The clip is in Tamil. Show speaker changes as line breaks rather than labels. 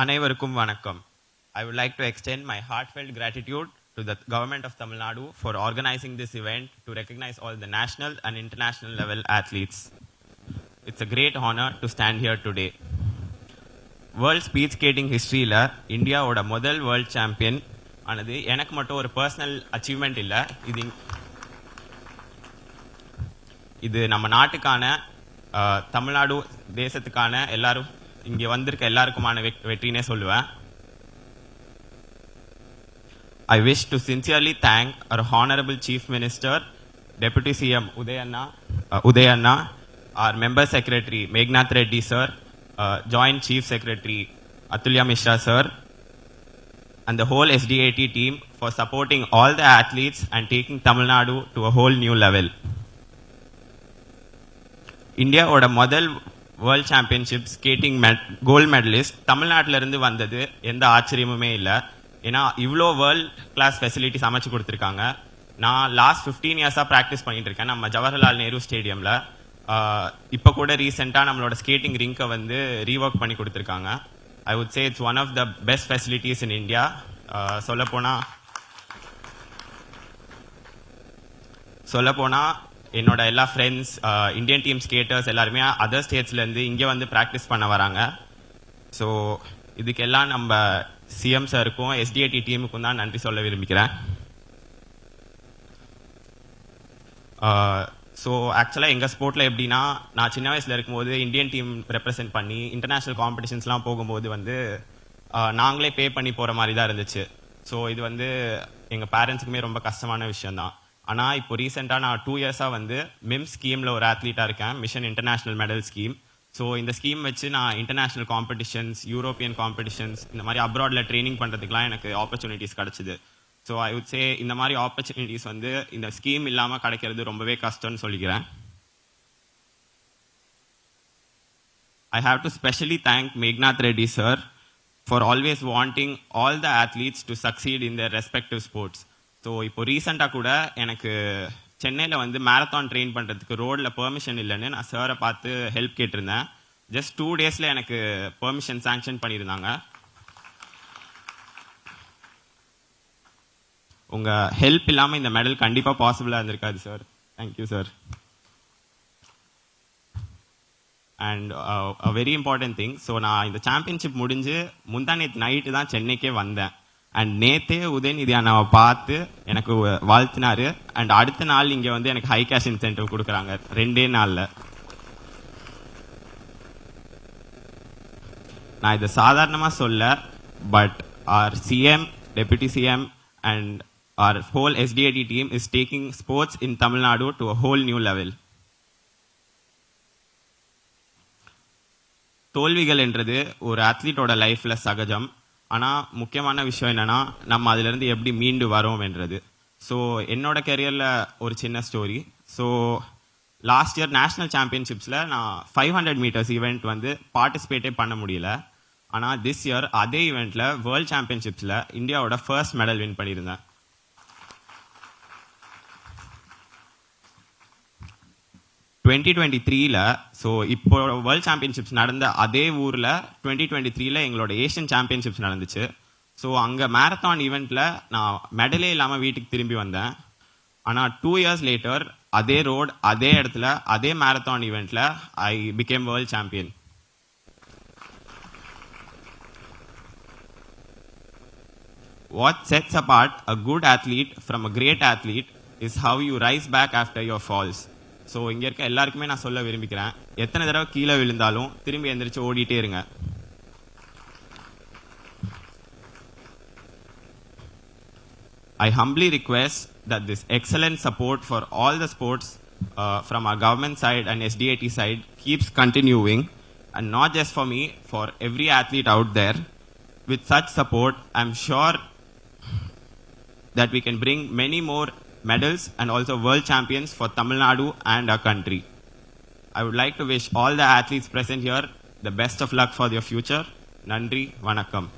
அனைவருக்கும் வணக்கம் I would like to extend my heartfelt gratitude to the government of Tamil Nadu for organizing this event to recognize all the national and international level athletes. It's a great honor to stand here today. World speed skating ஹிஸ்ட்ரியில் இந்தியாவோட முதல் வேர்ல்ட் சாம்பியன் ஆனது எனக்கு மட்டும் ஒரு பர்சனல் அச்சீவ்மெண்ட் இல்லை இது இது நம்ம நாட்டுக்கான அஹ், தமிழ்நாடு தேசத்துக்கான எல்லாரும் இங்கே வந்திருக்க எல்லாருக்குமான வெக்- வெற்றினே சொல்லுவேன் I wish to sincerely thank our Honorable Chief Minister, Deputy CM Udayanna, uh, Udayanna, our Member Secretary Megnath Reddy sir, uh, Joint Chief Secretary Atulya Mishra sir, and the whole SDAT team for supporting all the athletes and taking Tamil Nadu to a whole new level. இந்தியாவோட முதல் world championship skating gold medalist தமிழ்நாட்டிலேருந்து வந்தது எந்த ஆச்சரியமுமே இல்லை. ஏன்னா இவ்வளோ வேர்ல்ட் கிளாஸ் ஃபெசிலிட்டிஸ் அமைச்சு கொடுத்துருக்காங்க. நான் லாஸ்ட் ஃபிஃப்டீன் இயர்ஸாக ப்ராக்டிஸ் பண்ணிட்டு இருக்கேன். நம்ம ஜவஹர்லால் நேரு ஸ்டேடியமில் இப்போ கூட ரீசெண்டாக நம்மளோட ஸ்கேட்டிங் ரிங்கை வந்து ரீஒர்க் பண்ணி கொடுத்துருக்காங்க. I would say it's one of the best facilities in India சொல்லப்போனால் சொல்லப்போனால் என்னோட எல்லா ஃப்ரெண்ட்ஸ் இந்தியன் டீம் ஸ்கேட்டர்ஸ் எல்லாருமே அதர் ஸ்டேட்ஸ்லேருந்து இங்கே வந்து ப்ராக்டிஸ் பண்ண வராங்க. ஸோ இதுக்கெல்லாம் நம்ம சிஎம் சாருக்கும் எஸ்டிஐடி டீமுக்கும் தான் நன்றி சொல்ல விரும்பிக்கிறேன் ஸோ uh, ஆக்சுவலாக எங்கள் ஸ்போர்ட்டில் எப்படின்னா நான் சின்ன வயசில் இருக்கும்போது இந்தியன் டீம் ரெப்ரசென்ட் பண்ணி இன்டர்நேஷ்னல் காம்படிஷன்ஸ்லாம் போகும்போது வந்து uh, நாங்களே பே பண்ணி போகிற மாதிரி தான் இருந்துச்சு. ஸோ இது வந்து எங்கள் பேரண்ட்ஸுக்குமே ரொம்ப கஷ்டமான விஷயந்தான் ஆனால் இப்போ ரீசெண்டாக நான் டூ இயர்ஸாக வந்து மிம் ஸ்கீமில் ஒரு அத்லீட்டாக இருக்கேன். Mission international medal scheme so இந்த ஸ்கீம் வச்சு நான் இன்டர்நேஷ்னல் காம்படிஷன்ஸ் யூரோப்பியன் காம்படிஷன்ஸ் இந்த மாதிரி அப்ராடில் ட்ரைனிங் பண்ணுறதுக்குலாம் எனக்கு ஆப்பர்ச்சுனிட்டிஸ் கிடச்சிது. ஸோ ஐ உட் சே இந்த மாதிரி ஆப்பர்ச்சுனிட்டிஸ் வந்து இந்த ஸ்கீம் இல்லாமல் கிடைக்கிறது ரொம்பவே கஷ்டம்னு சொல்லிக்கிறேன். I have to specially thank Meghnath Reddy sir for always wanting all the athletes to succeed in the respective sports so இப்போ ரீசெண்டாக கூட எனக்கு சென்னையில் வந்து மேரத்தான் ட்ரெயின் பண்ணுறதுக்கு ரோடில் பெர்மிஷன் இல்லைன்னு நான் சாரை பார்த்து ஹெல்ப் கேட்டிருந்தேன். ஜஸ்ட் டூ டேஸில் எனக்கு பெர்மிஷன் சேங்ஷன் பண்ணியிருந்தாங்க. உங்கள் ஹெல்ப் இல்லாமல் இந்த மெடல் கண்டிப்பாக பாசிபிளாக இருந்திருக்காது sir thank you sir and very important thing so நான் இந்த சாம்பியன்ஷிப் முடிஞ்சு முந்தா நேற்று நைட்டு தான் சென்னைக்கே வந்தேன். அண்ட் நேத்தே உதயநிதி அண்ணாவை பார்த்து எனக்கு வாழ்த்தினாரு. அண்ட் அடுத்த நாள் இங்கே வந்து எனக்கு ஹை கேஷ் இன்சென்டிவ் கொடுக்குறாங்க. ரெண்டே நாளில். நான் இதை சாதாரணமாக சொல்ல but our CM deputy CM and our whole SDIT team is taking sports in Tamil Nadu to a whole new level தோல்விகள் என்றது ஒரு அத்லீட்டோட லைஃப்ல சகஜம். ஆனால் முக்கியமான விஷயம் என்னென்னா நம்ம அதிலேருந்து எப்படி மீண்டு வரோம் என்றது. ஸோ என்னோட கெரியரில் ஒரு சின்ன story so last year national சாம்பியன்ஷிப்ஸில் நான் ஃபைவ் ஹண்ட்ரட் மீட்டர்ஸ் ஈவெண்ட் வந்து பார்ட்டிசிபேட்டே பண்ண முடியல. ஆனால் திஸ் இயர் அதே ஈவெண்ட்டில் வேர்ல்ட் சாம்பியன்ஷிப்ஸில் இந்தியாவோட ஃபர்ஸ்ட் மெடல் வின் பண்ணியிருந்தேன். டுவெண்ட்டி டுவெண்ட்டி த்ரீல ஸோ இப்போ வேர்ல்ட் சாம்பியன்ஷிப்ஸ் நடந்த அதே ஊரில் டுவெண்ட்டி டுவெண்ட்டி த்ரீல எங்களோட ஏஷியன் சாம்பியன்ஷிப்ஸ் நடந்துச்சு. ஸோ அங்கே மேரத்தான் ஈவெண்ட்டில் நான் மெடலே இல்லாமல் வீட்டுக்கு திரும்பி வந்தேன். ஆனால் டூ இயர்ஸ் லேட்டர் அதே ரோட் அதே இடத்துல அதே மேரத்தான் ஈவெண்ட்டில் I became world champion What sets apart a good athlete from a great athlete is how you rise back after your falls so இங்கே இருக்க எல்லாருக்குமே நான் சொல்ல விரும்பிக்கிறேன் எத்தனை தடவை கீழே விழுந்தாலும் திரும்பி எந்திரிச்சு ஓடிட்டே இருங்க I humbly request that this excellent support for all the sports uh, from our government side and SDAT side keeps continuing, and not just for me, for every athlete out there. With such support, I'm sure that we can bring many more medals and also world champions for Tamil Nadu and our country. I would like to wish all the athletes present here the best of luck for their future. Nandri, Vanakkam.